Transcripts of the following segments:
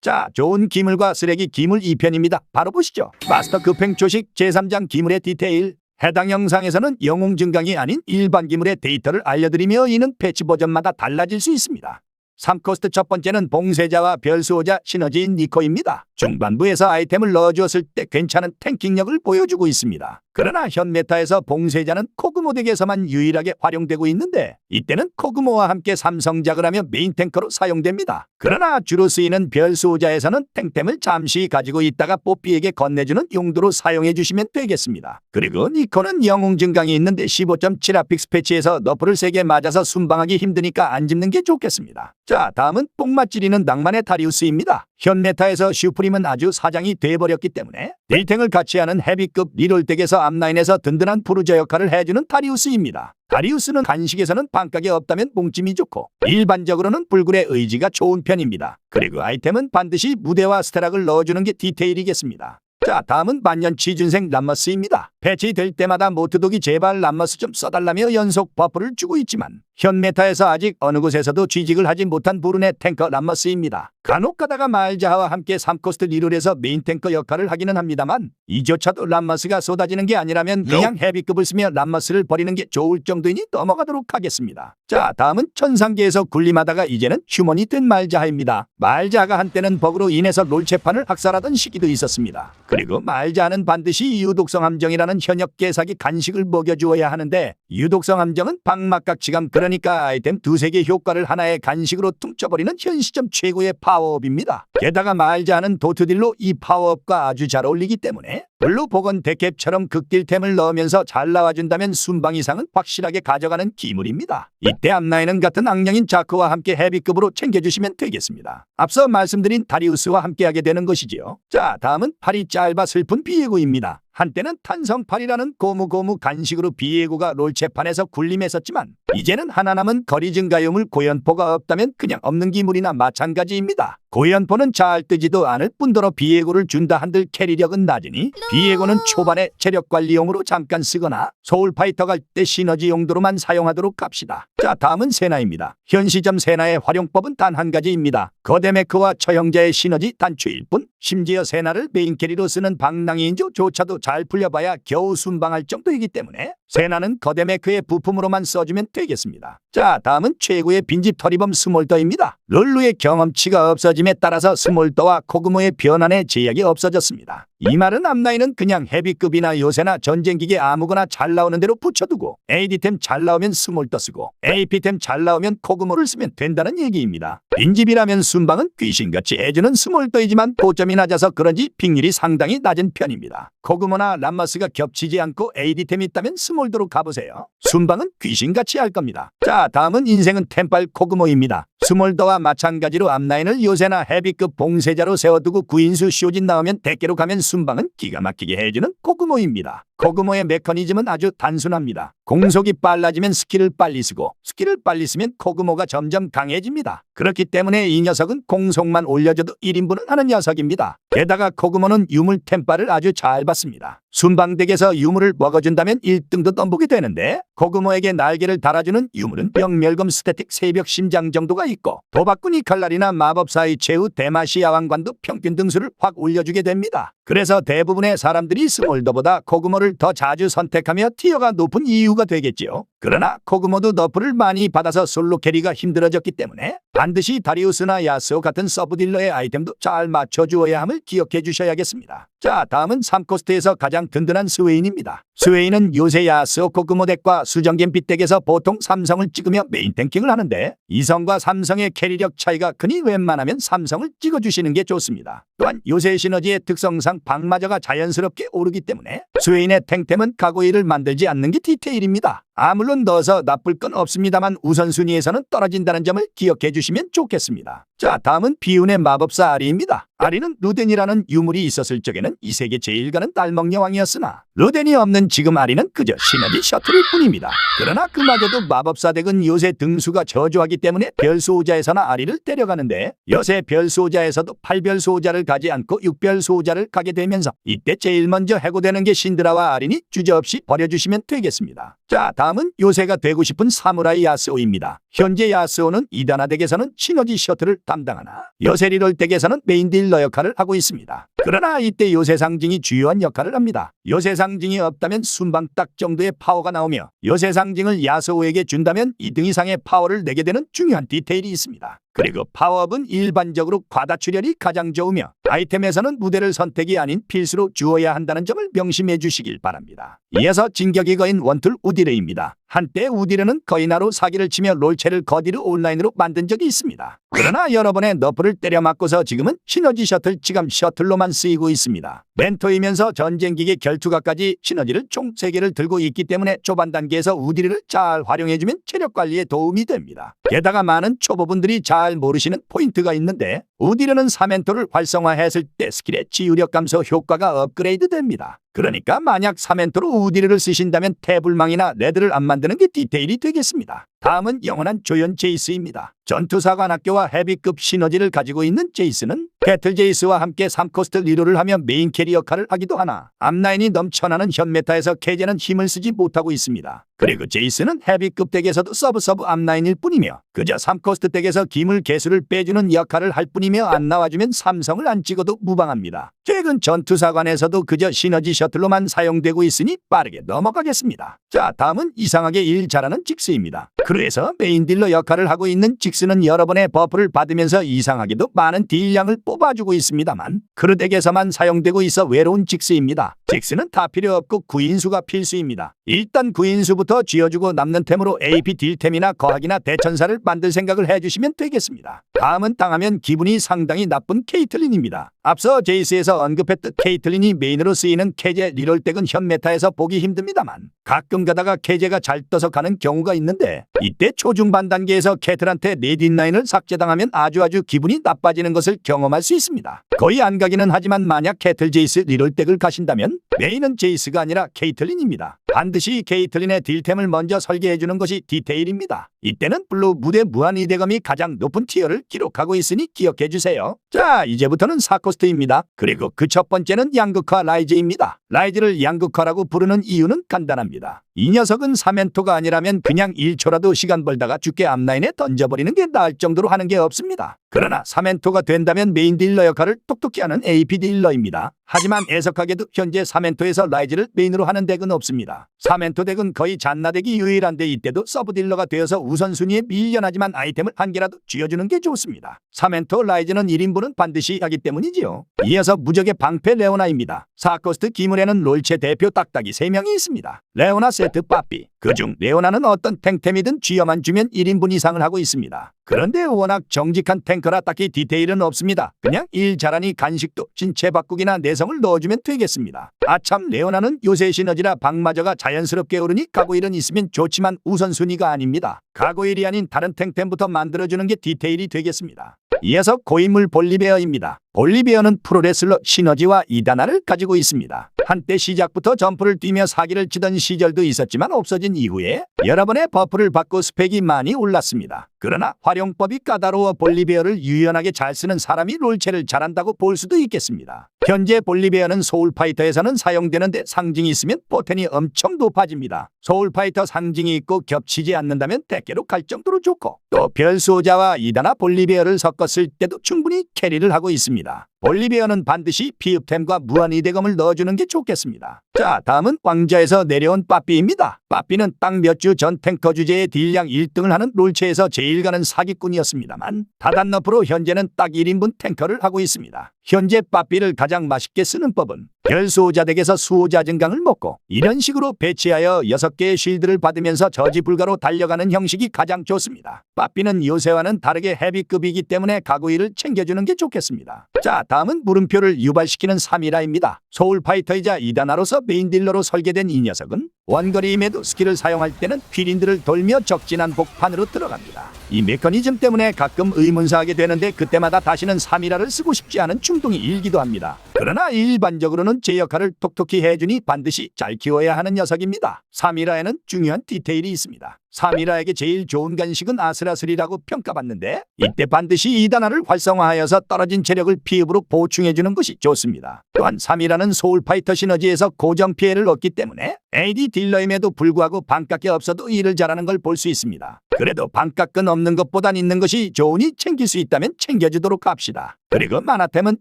자, 좋은 기물과 쓰레기 기물 2편입니다. 바로 보시죠. 마스터 급행 초식 제3장 기물의 디테일. 해당 영상에서는 영웅 증강이 아닌 일반 기물의 데이터를 알려드리며 이는 패치 버전마다 달라질 수 있습니다. 3코스트 첫 번째는 봉쇄자와 별수호자 시너지인 니코입니다. 중반부에서 아이템을 넣어주었을 때 괜찮은 탱킹력을 보여주고 있습니다. 그러나 현 메타에서 봉쇄자는 코그모 덱에서만 유일하게 활용되고 있는데 이때는 코그모와 함께 삼성작을 하며 메인 탱커로 사용됩니다. 그러나 주로 쓰이는 별수호자에서는 탱템을 잠시 가지고 있다가 뽀삐에게 건네주는 용도로 사용해 주시면 되겠습니다. 그리고 니코는 영웅 증강이 있는데 15.7 아픽스 패치에서 너프를 세게 맞아서 순방하기 힘드니까 안 집는 게 좋겠습니다. 자, 다음은 뽕맛 찌리는 낭만의 다리우스입니다. 현 메타에서 슈프림은 아주 사장이 돼버렸기 때문에 딜탱을 같이 하는 헤비급 리롤덱에서 앞라인에서 든든한 푸르저 역할을 해주는 다리우스입니다. 다리우스는 간식에서는 반각이 없다면 뽕찜이 좋고 일반적으로는 불굴의 의지가 좋은 편입니다. 그리고 아이템은 반드시 무대와 스테락을 넣어주는 게 디테일이겠습니다. 자, 다음은 만년 취준생 람머스입니다. 배치될 때마다 모트독이 제발 람머스 좀 써달라며 연속 버프를 주고 있지만 현 메타에서 아직 어느 곳에서도 취직을 하지 못한 부른의 탱커 람머스입니다. 간혹 가다가 말자하와 함께 3코스트 리롤에서 메인 탱커 역할을 하기는 합니다만 이조차도 람머스가 쏟아지는 게 아니라면 그냥 헤비급을 쓰며 람머스를 버리는 게 좋을 정도이니 넘어가도록 하겠습니다. 자, 다음은 천상계에서 군림하다가 이제는 휴먼이 된 말자하입니다. 말자가 한때는 버그로 인해서 롤체판을 학살하던 시기도 있었습니다. 그리고 말자는 반드시 유독성 함정이라는 현역 개사기 간식을 먹여주어야 하는데 유독성 함정은 방막각지감 그 러니까 아이템 두세 개 효과를 하나의 간식으로 퉁쳐버리는 현 시점 최고의 파워업입니다. 게다가 말자는 도트딜로 이 파워업과 아주 잘 어울리기 때문에 블루 복원 데캡처럼 극딜템을 넣으면서 잘 나와준다면 순방 이상은 확실하게 가져가는 기물입니다. 이때 앞라인은 같은 악령인 자크와 함께 헤비급으로 챙겨주시면 되겠습니다. 앞서 말씀드린 다리우스와 함께하게 되는 것이지요. 자, 다음은 팔이 짧아 슬픈 비에고입니다. 한때는 탄성팔이라는 고무고무 간식으로 비에고가 롤체판에서 군림했었지만 이제는 하나 남은 거리 증가요물 고연포가 없다면 그냥 없는 기물이나 마찬가지입니다. 고연포는 잘 뜨지도 않을 뿐더러 비에고를 준다 한들 캐리력은 낮으니 비에고는 초반에 체력 관리용으로 잠깐 쓰거나 소울파이터 갈 때 시너지 용도로만 사용하도록 합시다. 자 다음은 세나입니다. 현 시점 세나의 활용법은 단 한 가지입니다. 거대 메크와 처형자의 시너지 단추일 뿐 심지어 세나를 메인 캐리로 쓰는 방랑이인조조차도 잘 풀려봐야 겨우 순방할 정도이기 때문에 세나는 거대 메크의 부품으로만 써주면 되겠습니다. 자 다음은 최고의 빈집 터리범 스몰더입니다. 롤루의 경험치가 없어짐에 따라서 스몰더와 코그모의 변환에 제약이 없어졌습니다. 이 말은 앞라인은 그냥 헤비급이나 요새나 전쟁기계 아무거나 잘 나오는 대로 붙여두고 AD템 잘 나오면 스몰더 쓰고 AP템 잘 나오면 코그모를 쓰면 된다는 얘기입니다. 빈집이라면 순방은 귀신같이 해주는 스몰더이지만 고점이 낮아서 그런지 픽률이 상당히 낮은 편입니다. 코그모나 람머스가 겹치지 않고 AD템이 있다면 스몰더로 가보세요. 순방은 귀신같이 할 겁니다. 자 다음은 인생은 템빨 코그모입니다. 스몰더와 마찬가지로 앞라인을 요새나 헤비급 봉쇄자로 세워두고 구인수 쇼진 나오면 대깨로 가면 순방은 기가 막히게 해주는 코그모입니다. 코그모의 메커니즘은 아주 단순합니다. 공속이 빨라지면 스킬을 빨리 쓰고 스킬을 빨리 쓰면 코그모가 점점 강해집니다. 그렇기 때문에 이 녀석은 공속만 올려줘도 1인분은 하는 녀석입니다. 게다가 코그모는 유물 템파를 아주 잘 받습니다. 순방덱에서 유물을 먹어준다면 1등도 넘보게 되는데 코그모에게 날개를 달아주는 유물은 병멸검 스태틱 새벽 심장 정도가 있고 도박꾼이 칼날이나 마법사의 최후 대마시 야왕관도 평균 등수를 확 올려주게 됩니다. 그래서 대부분의 사람들이 스몰더보다 코그모를 더 자주 선택하며 티어가 높은 이유가 되겠지요. 그러나 코그모도 너프를 많이 받아서 솔로 캐리가 힘들어졌기 때문에 반드시 다리우스나 야스오 같은 서브딜러의 아이템도 잘 맞춰주어야 함을 기억해 주셔야겠습니다. 자 다음은 3코스트에서 가장 든든한 스웨인입니다. 스웨인은 요새 야스오 코그모 덱과 수정겜 빗덱에서 보통 삼성을 찍으며 메인 탱킹을 하는데 이성과 삼성의 캐리력 차이가 크니 웬만하면 삼성을 찍어주시는 게 좋습니다. 또한 요새 시너지의 특성상 방마저가 자연스럽게 오르기 때문에 스웨인의 탱템은 가고이를 만들지 않는 게 디테일입니다. 아 물론 넣어서 나쁠 건 없습니다만 우선순위에서는 떨어진다는 점을 기억해 주시면 좋겠습니다. 자 다음은 비운의 마법사 아리입니다. 아리는 루덴이라는 유물이 있었을 적에는 이 세계 제일 가는 딸먹 여왕이었으나 루덴이 없는 지금 아리는 그저 시너지 셔틀일 뿐입니다. 그러나 그마저도 마법사 덱은 요새 등수가 저조하기 때문에 별수호자에서나 아리를 때려가는데 요새 별수호자에서도 8별수호자를 가지 않고 6별수호자를 가게 되면서 이때 제일 먼저 해고되는 게 신드라와 아린이 주저없이 버려주시면 되겠습니다. 자 다음은 요새가 되고 싶은 사무라이 야스오입니다. 현재 야스오는 이다나 덱에서는 시너지 셔틀을 담당하나 요새 리롤 덱에서는 메인 딜러 역할을 하고 있습니다. 그러나 이때 요새 상징이 주요한 역할을 합니다. 요새 상징이 없다면 순방 딱 정도의 파워가 나오며 요새 상징을 야스오에게 준다면 2등 이상의 파워를 내게 되는 중요한 디테일이 있습니다. 그리고 파워업은 일반적으로 과다 출혈이 가장 좋으며 아이템에서는 무대를 선택이 아닌 필수로 주어야 한다는 점을 명심해 주시길 바랍니다. 이어서 진격이 거인 원툴 우디르입니다. 한때 우디르는 거인하로 사기를 치며 롤체를 거디르 온라인으로 만든 적이 있습니다. 그러나 여러 번의 너프를 때려 맞고서 지금은 시너지 셔틀 지감 셔틀로만 쓰이고 있습니다. 멘토이면서 전쟁기계 결투가까지 시너지를 총 3개를 들고 있기 때문에 초반 단계에서 우디르를 잘 활용해주면 체력 관리에 도움이 됩니다. 게다가 많은 초보분들이 잘 모르시는 포인트가 있는데 우디르는 3멘토를 활성화했을 때 스킬의 치유력 감소 효과가 업그레이드 됩니다. 그러니까 만약 3멘토로 우디르를 쓰신다면 태블망이나 레드를 안 만드는 게 디테일이 되겠습니다. 다음은 영원한 조연 제이스입니다. 전투사관학교와 헤비급 시너지를 가지고 있는 제이스는 배틀 제이스와 함께 3코스트 리로를 하며 메인 캐리 역할을 하기도 하나 앞라인이 넘쳐나는 현 메타에서 캐제는 힘을 쓰지 못하고 있습니다. 그리고 제이스는 헤비급 덱에서도 서브 서브 앞라인일 뿐이며 그저 3코스트 덱에서 기물 개수를 빼주는 역할을 할 뿐이며 안 나와주면 삼성을 안 찍어도 무방합니다. 최근 전투사관에서도 그저 시너지 셔틀로만 사용되고 있으니 빠르게 넘어가겠습니다. 자 다음은 이상하게 일 잘하는 직스입니다. 그래서 메인 딜러 역할을 하고 있는 직스는 여러 번의 버프를 받으면서 이상하게도 많은 딜량을 뽑아주고 있습니다만 크르덱에서만 사용되고 있어 외로운 직스입니다. 직스는 다 필요 없고 구인수가 필수입니다. 일단 구인수부터 쥐어주고 남는 템으로 AP 딜템이나 거학이나 대천사를 만들 생각을 해주시면 되겠습니다. 다음은 당하면 기분이 상당히 나쁜 케이틀린입니다. 앞서 제이스에서 언급했듯 케이틀린이 메인으로 쓰이는 캐제 리롤덱은 현 메타에서 보기 힘듭니다만 가끔 가다가 캐제가 잘 떠서 가는 경우가 있는데 이때 초중반 단계에서 캐틀한테 네딘라인을 삭제당하면 아주 아주 기분이 나빠지는 것을 경험할 수 있습니다. 거의 안 가기는 하지만 만약 캐틀 제이스 리롤덱을 가신다면 메인은 제이스가 아니라 케이틀린입니다. 반드시 케이틀린의 딜템을 먼저 설계해주는 것이 디테일입니다. 이때는 블루 무대 무한 이대감이 가장 높은 티어를 기록하고 있으니 기억해주세요. 자 이제부터는 사코스트입니다. 그리고 그 첫 번째는 양극화 라이즈입니다. 라이즈를 양극화라고 부르는 이유는 간단합니다. 이 녀석은 사멘토가 아니라면 그냥 1초라도 시간 벌다가 죽게 앞라인에 던져버리는 게 나을 정도로 하는 게 없습니다. 그러나 사멘토가 된다면 메인 딜러 역할을 똑똑히 하는 AP 딜러입니다. 하지만 애석하게도 현재 사멘토에서 라이즈를 메인으로 하는 덱은 없습니다. 사멘토 덱은 거의 잔나덱이 유일한데 이때도 서브 딜러가 되어서 우선순위에 밀려나지만 아이템을 한 개라도 쥐어주는 게 좋습니다. 사멘토 라이즈는 1인분은 반드시 하기 때문이지요. 이어서 무적의 방패 레오나입니다. 사코스트 기물에는 롤체 대표 딱딱이 3명이 있습니다. 레오나 세트 빠삐. 그중 레오나는 어떤 탱템이든 쥐어만 주면 1인분 이상을 하고 있습니다. 그런데 워낙 정직한 탱커라 딱히 디테일은 없습니다. 그냥 일 잘하니 간식도 신체 바꾸기나 내성을 넣어주면 되겠습니다. 아참 레오나는 요새 시너지라 방마저가 자연스럽게 오르니 가고일은 있으면 좋지만 우선순위가 아닙니다. 가고일이 아닌 다른 탱템부터 만들어주는 게 디테일이 되겠습니다. 이어서 고인물 볼리베어입니다. 볼리베어는 프로레슬러 시너지와 이다나를 가지고 있습니다. 한때 시작부터 점프를 뛰며 사기를 치던 시절도 있었지만 없어진 이후에 여러 번의 버프를 받고 스펙이 많이 올랐습니다. 그러나 활용법이 까다로워 볼리베어를 유연하게 잘 쓰는 사람이 롤체를 잘한다고 볼 수도 있겠습니다. 현재 볼리베어는 소울파이터에서는 사용되는데 상징이 있으면 포텐이 엄청 높아집니다. 소울파이터 상징이 있고 겹치지 않는다면 대개로 갈 정도로 좋고 또 별수호자와 이다나 볼리베어를 섞었을 때도 충분히 캐리를 하고 있습니다. 볼리베어는 반드시 피읍템과 무한이대검을 넣어주는 게 좋겠습니다. 자 다음은 왕자에서 내려온 빠삐입니다. 빠삐는 딱 몇 주 전 탱커 주제의 딜량 1등을 하는 롤체에서 제일 가는 사기꾼이었습니다만 다단너프로 현재는 딱 1인분 탱커를 하고 있습니다. 현재 빠삐를 가장 맛있게 쓰는 법은 별수호자 덱에서 수호자 증강을 먹고 이런 식으로 배치하여 6개의 쉴드를 받으면서 저지 불가로 달려가는 형식이 가장 좋습니다. 빠삐는 요새와는 다르게 헤비급이기 때문에 가구일을 챙겨주는 게 좋겠습니다. 자, 다음은 물음표를 유발시키는 3이라입니다. 소울파이터이자 이단아로서 메인 딜러로 설계된 이 녀석은 원거리임에도 스킬을 사용할 때는 휘린들을 돌며 적진한 복판으로 들어갑니다. 이 메커니즘 때문에 가끔 의문사하게 되는데 그때마다 다시는 3이라를 쓰고 싶지 않은 충동이 일기도 합니다. 그러나 일반적으로는 제 역할을 톡톡히 해주니 반드시 잘 키워야 하는 녀석입니다. 3이라에는 중요한 디테일이 있습니다. 3이라에게 제일 좋은 간식은 아슬아슬이라고 평가받는데 이때 반드시 이단화를 활성화하여서 떨어진 체력을 피읍으로 보충해주는 것이 좋습니다. 또한 3이라는 소울파이터 시너지에서 고정 피해를 얻기 때문에 AD 딜러임에도 불구하고 반값이 없어도 일을 잘하는 걸 볼 수 있습니다. 그래도 반값은 없는 것보단 있는 것이 좋으니 챙길 수 있다면 챙겨주도록 합시다. 그리고 만화템은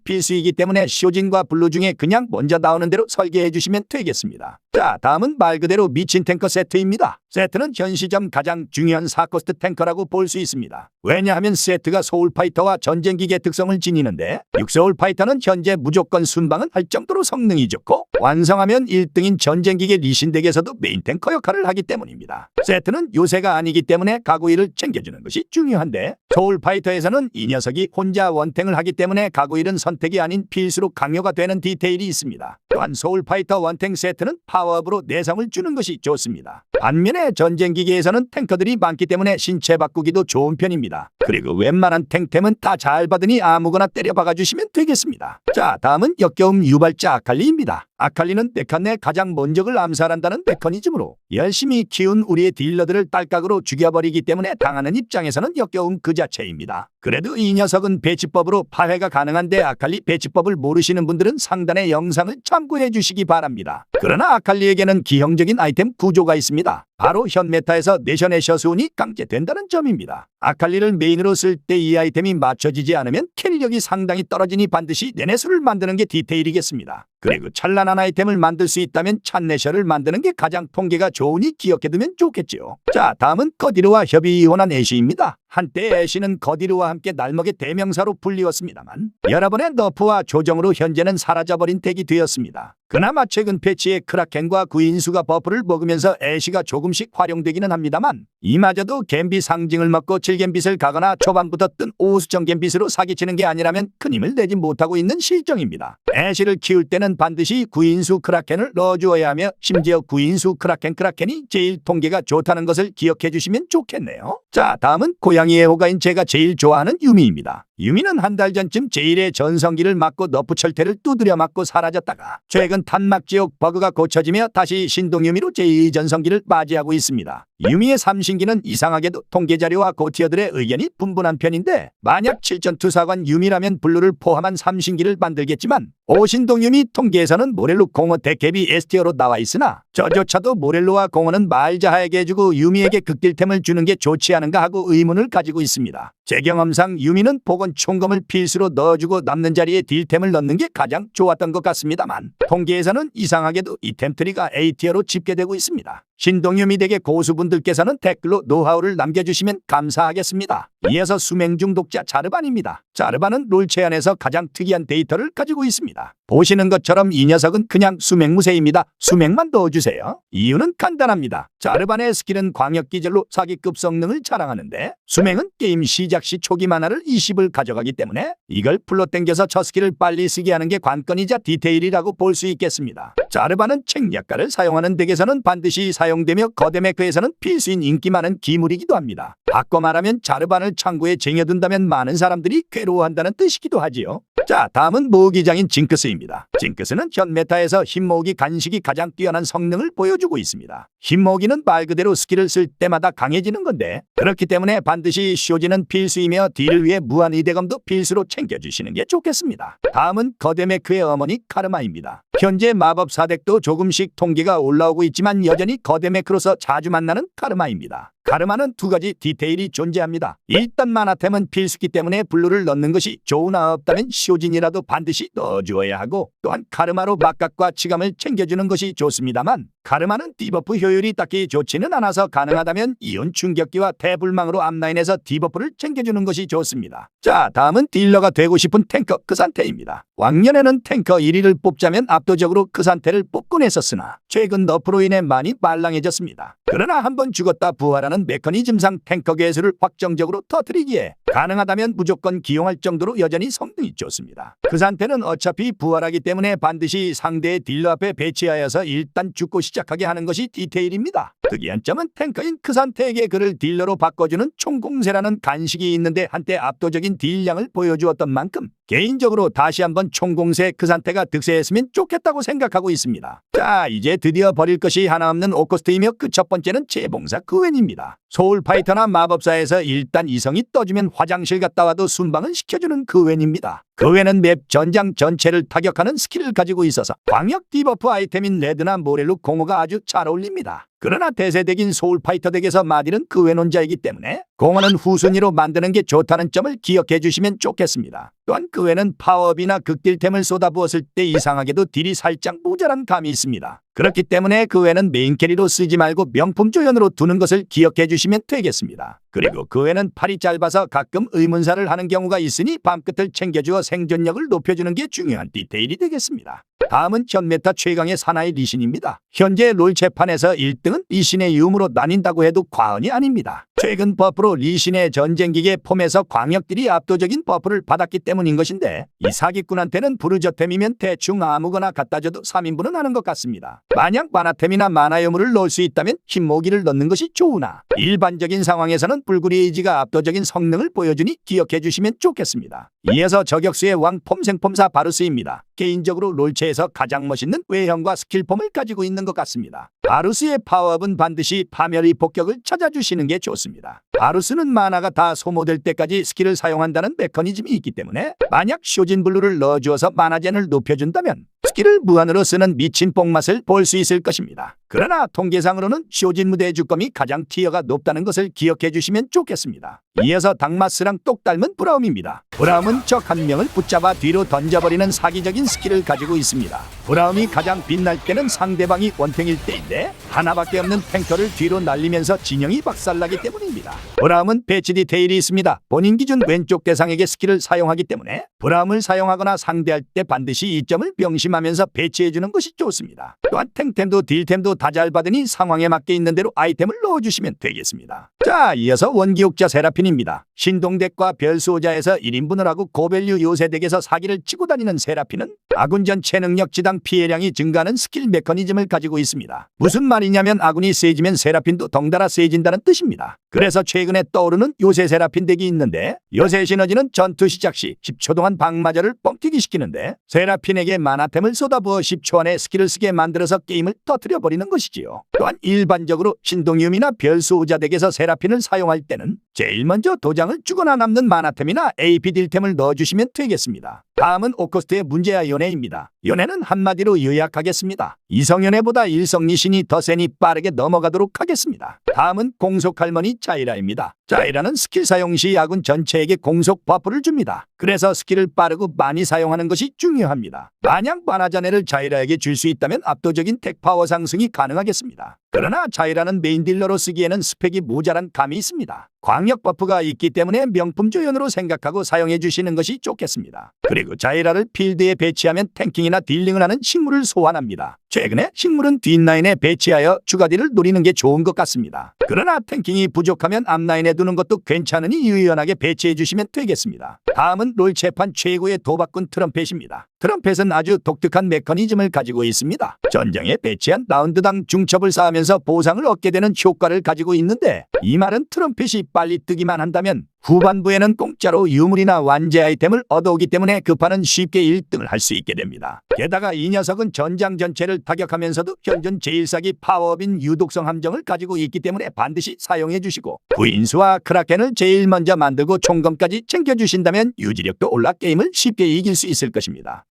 필수이기 때문에 쇼진과 블루 중에 그냥 먼저 나오는 대로 설계해 주시면 되겠습니다. 자, 다음은 말 그대로 미친 탱커 세트입니다. 세트는 현 시점 가장 중요한 4코스트 탱커라고 볼 수 있습니다. 왜냐하면 세트가 소울파이터와 전쟁기계 특성을 지니는데 6소울파이터는 현재 무조건 순방은 할 정도로 성능이 좋고 완성하면 1등인 전쟁기계 리신 덱에서도 메인 탱커 역할을 하기 때문입니다. 세트는 요새가 아니기 때문에 가구일을 챙겨주는 것이 중요한데 소울파이터에서는 이 녀석이 혼자 원탱을 하기 때문에 가구일은 선택이 아닌 필수로 강요가 되는 디테일이 있습니다. 또한 소울파이터 원탱 세트는 파워업으로 내성을 주는 것이 좋습니다. 반면에 전쟁기계에서는 탱커들이 많기 때문에 신체 바꾸기도 좋은 편입니다. 그리고 웬만한 탱템은 다 잘 받으니 아무거나 때려 박아주시면 되겠습니다. 자, 다음은 역겨움 유발자 아칼리입니다. 아칼리는 데칸의 가장 먼저를 암살한다는 메커니즘으로 열심히 키운 우리의 딜러들을 딸깍으로 죽여버리기 때문에 당하는 입장에서는 역겨움 그 자체입니다. 그래도 이 녀석은 배치법으로 파회가 가능한데 아칼리 배치법을 모르시는 분들은 상단의 영상을 참고해 주시기 바랍니다. 그러나 아칼리에게는 기형적인 아이템 구조가 있습니다. 바로 현 메타에서 내셔의 셔스운이 강제된다는 점입니다. 아칼리를 메인으로 쓸 때 이 아이템이 맞춰지지 않으면 캐리력이 상당히 떨어지니 반드시 내내수를 만드는 게 디테일이겠습니다. 그리고 찬란한 아이템을 만들 수 있다면 찬내셔를 만드는 게 가장 통계가 좋으니 기억해두면 좋겠지요. 자, 다음은 거디르와 협의 이혼한 애쉬입니다. 한때 애쉬는 거디르와 함께 날먹의 대명사로 불리웠습니다만 여러 번의 너프와 조정으로 현재는 사라져버린 덱이 되었습니다. 그나마 최근 패치에 크라켄과 구인수가 버프를 먹으면서 애쉬가 조금씩 활용되기는 합니다만 이마저도 갬비 상징을 먹고 7갬빗을 가거나 초반부터 뜬 오수정 갬빗으로 사기치는 게 아니라면 큰 힘을 내지 못하고 있는 실정입니다. 애쉬를 키울 때는 반드시 구인수 크라켄을 넣어주어야 하며 심지어 구인수 크라켄 크라켄이 제일 통계가 좋다는 것을 기억해 주시면 좋겠네요. 자 다음은 고양이의 호가인 제가 제일 좋아하는 유미입니다. 유미는 한 달 전쯤 제일의 전성기를 맞고 너프 철퇴를 두드려 맞고 사라졌다가 최근 탄막지옥 버그가 고쳐지며 다시 신동유미로 제2전성기를 맞이하고 있습니다. 유미의 삼신기는 이상하게도 통계자료와 고티어들의 의견이 분분한 편인데 만약 7전투사관 유미라면 블루를 포함한 삼신기를 만들겠지만 오신동 유미 통계에서는 모렐로 공허 대캡이 S티어로 나와 있으나 저조차도 모렐로와 공허는 말자하에게 해주고 유미에게 극딜템을 주는 게 좋지 않은가 하고 의문을 가지고 있습니다. 제 경험상 유미는 복원 총검을 필수로 넣어주고 남는 자리에 딜템을 넣는 게 가장 좋았던 것 같습니다만 통계에서는 이상하게도 이 템트리가 A티어로 집계되고 있습니다. 신동유미 댁의 고수분들께서는 댓글로 노하우를 남겨주시면 감사하겠습니다. 이어서 수맹 중독자 자르반입니다. 자르반은 롤체안에서 가장 특이한 데이터를 가지고 있습니다. 보시는 것처럼 이 녀석은 그냥 수맹무새입니다. 수맹만 넣어주세요. 이유는 간단합니다. 자르반의 스킬은 광역기절로 사기급 성능을 자랑하는데 수맹은 게임 시작 시 초기 만화를 20을 가져가기 때문에 이걸 풀로 땡겨서 저 스킬을 빨리 쓰게 하는 게 관건이자 디테일이라고 볼 수 있겠습니다. 자르반은 책약가를 사용하는 덱에서는 반드시 사용 되며 거대 메크에서는 필수인 인기 많은 기물이기도 합니다. 바꿔 말하면 자르반을 창고에 쟁여둔다면 많은 사람들이 괴로워한다는 뜻이기도 하지요. 자, 다음은 모기장인 징크스입니다. 징크스는 현 메타에서 흰모기 간식이 가장 뛰어난 성능을 보여주고 있습니다. 흰모기는 말 그대로 스킬을 쓸 때마다 강해지는 건데 그렇기 때문에 반드시 쇼지는 필수이며 딜을 위해 무한 이대검도 필수로 챙겨주시는 게 좋겠습니다. 다음은 거대메크의 어머니 카르마입니다. 현재 마법 사덱도 조금씩 통계가 올라오고 있지만 여전히 거대 메크로서 자주 만나는 카르마입니다. 카르마는 두 가지 디테일이 존재합니다. 일단 만화템은 필수기 때문에 블루를 넣는 것이 좋으나 없다면 쇼진이라도 반드시 넣어주어야 하고 또한 카르마로 막각과 치감을 챙겨주는 것이 좋습니다만 카르마는 디버프 효율이 딱히 좋지는 않아서 가능하다면 이온 충격기와 대불망으로 앞라인에서 디버프를 챙겨주는 것이 좋습니다. 자 다음은 딜러가 되고 싶은 탱커 크산테입니다. 왕년에는 탱커 1위를 뽑자면 압도적으로 크산테를 뽑곤 했었으나 최근 너프로 인해 많이 말랑해졌습니다. 그러나 한 번 죽었다 부활하는 메커니즘상 탱커 개수를 확정적으로 터뜨리기에 가능하다면 무조건 기용할 정도로 여전히 성능이 좋습니다. 그 상태는 어차피 부활하기 때문에 반드시 상대의 딜러 앞에 배치하여서 일단 죽고 시작하게 하는 것이 디테일입니다. 특이한 점은 탱커인 그 상태에게 그를 딜러로 바꿔주는 총공세라는 간식이 있는데 한때 압도적인 딜량을 보여주었던 만큼 개인적으로 다시 한번 총공세 그 상태가 득세했으면 좋겠다고 생각하고 있습니다. 자 이제 드디어 버릴 것이 하나 없는 오코스트이며 그 첫 번째는 재봉사 그웬입니다. 소울 파이터나 마법사에서 일단 이성이 떠주면 화장실 갔다 와도 순방을 시켜주는 그웬입니다. 그웬은 맵 전장 전체를 타격하는 스킬을 가지고 있어서 광역 디버프 아이템인 레드나 모렐로 공허가 아주 잘 어울립니다. 그러나 대세덱인 소울파이터 덱에서 마딜은 그웬 혼자이기 때문에 공허는 후순위로 만드는 게 좋다는 점을 기억해 주시면 좋겠습니다. 또한 그외는 파워업이나 극딜템을 쏟아부었을 때 이상하게도 딜이 살짝 모자란 감이 있습니다. 그렇기 때문에 그 외는 메인 캐리로 쓰지 말고 명품 조연으로 두는 것을 기억해 주시면 되겠습니다. 그리고 그 외는 팔이 짧아서 가끔 의문사를 하는 경우가 있으니 밤끝을 챙겨주어 생존력을 높여주는 게 중요한 디테일이 되겠습니다. 다음은 현 메타 최강의 사나이 리신입니다. 현재 롤체판에서 1등은 리신의 유무로 나뉜다고 해도 과언이 아닙니다. 최근 버프로 리신의 전쟁기계 폼에서 광역들이 압도적인 버프를 받았기 때문인 것인데 이 사기꾼한테는 부르저템이면 대충 아무거나 갖다 줘도 3인분은 하는 것 같습니다. 만약 만화템이나 만화유물을 넣을 수 있다면 흰모기를 넣는 것이 좋으나 일반적인 상황에서는 불구리에이지가 압도적인 성능을 보여주니 기억해 주시면 좋겠습니다. 이어서 저격수의 왕 폼 생폼사 바루스입니다. 개인적으로 롤체에서 가장 멋있는 외형과 스킬폼을 가지고 있는 것 같습니다. 바루스의 파워업은 반드시 파멸의 폭격을 찾아주시는 게 좋습니다. 바루스는 만화가 다 소모될 때까지 스킬을 사용한다는 메커니즘이 있기 때문에 만약 쇼진 블루를 넣어주어서 만화젠을 높여준다면 스킬을 무한으로 쓰는 미친 뽕맛을 볼 수 있을 것입니다. 그러나 통계상으로는 쇼진 무대의 주검이 가장 티어가 높다는 것을 기억해 주시면 좋겠습니다. 이어서 닥마스랑 똑 닮은 브라움입니다. 브라움은 적 한 명을 붙잡아 뒤로 던져버리는 사기적인 스킬을 가지고 있습니다. 브라움이 가장 빛날 때는 상대방이 원탱일 때인데 하나밖에 없는 탱커를 뒤로 날리면서 진영이 박살나기 때문입니다. 브라움은 배치 디테일이 있습니다. 본인 기준 왼쪽 대상에게 스킬을 사용하기 때문에 브라움을 사용하거나 상대할 때 반드시 이 점을 명심하면서 배치해주는 것이 좋습니다. 또한 탱템도 딜템도 다 잘 받으니 상황에 맞게 있는 대로 아이템을 넣어주시면 되겠습니다. 자, 이어서 원기옥자 세라핀입니다. 신동덱과 별수호자에서 1인분을 하고 고밸류 요새덱에서 사기를 치고 다니는 세라핀은 아군 전 체 능력 지당 피해량이 증가하는 스킬 메커니즘을 가지고 있습니다. 무슨 말이냐면 아군이 세지면 세라핀도 덩달아 세진다는 뜻입니다. 그래서 최근에 떠오르는 요새 세라핀 덱이 있는데 요새 시너지는 전투 시작 시 10초 동안 방마저를 뻥튀기 시키는데 세라핀에게 만화템을 쏟아부어 10초 안에 스킬을 쓰게 만들어서 게임을 터뜨려 버리는 것이지요. 또한 일반적으로 신동유미나 별수호자 덱에서 세라핀을 사용할 때는 제일 먼저 도장을 주거나 남는 만화템이나 AP 딜템을 넣어주시면 되겠습니다. 다음은 오코스트의 문제야 연애입니다. 연애는 한마디로 요약하겠습니다. 이성연애보다 일성리신이 더 세니 빠르게 넘어가도록 하겠습니다. 다음은 공속 할머니 자이라입니다. 자이라는 스킬 사용 시 아군 전체에게 공속 버프를 줍니다. 그래서 스킬을 빠르고 많이 사용하는 것이 중요합니다. 만약 만화자네를 자이라에게 줄 수 있다면 압도적인 텍 파워 상승이 가능하겠습니다. 그러나 자이라는 메인 딜러로 쓰기에는 스펙이 모자란 감이 있습니다. 광역 버프가 있기 때문에 명품 조연으로 생각하고 사용해 주시는 것이 좋겠습니다. 그리고 자이라를 필드에 배치하면 탱킹이나 딜링을 하는 식물을 소환합니다. 최근에 식물은 뒷라인에 배치하여 추가 딜을 노리는 게 좋은 것 같습니다. 그러나 탱킹이 부족하면 앞라인에 두는 것도 괜찮으니 유연하게 배치해 주시면 되겠습니다. 다음은 롤체판 최고의 도박꾼 트럼펫입니다. 트럼펫은 아주 독특한 메커니즘을 가지고 있습니다. 전장에 배치한 라운드당 중첩을 쌓으면서 보상을 얻게 되는 효과를 가지고 있는데 이 말은 트럼펫이 빨리 뜨기만 한다면 후반부에는 공짜로 유물이나 완제 아이템을 얻어오기 때문에 급하는 쉽게 1등을 할 수 있게 됩니다. 게다가 이 녀석은 전장 전체를 타격하면서도 현존 제일사기 파워업인 유독성 함정을 가지고 있기 때문에 반드시 사용해 주시고 구인수와 크라켄을 제일 먼저 만들고 총검까지 챙겨주신다면 유지력도 올라 게임을 쉽게 이길 수 있을 것입니다.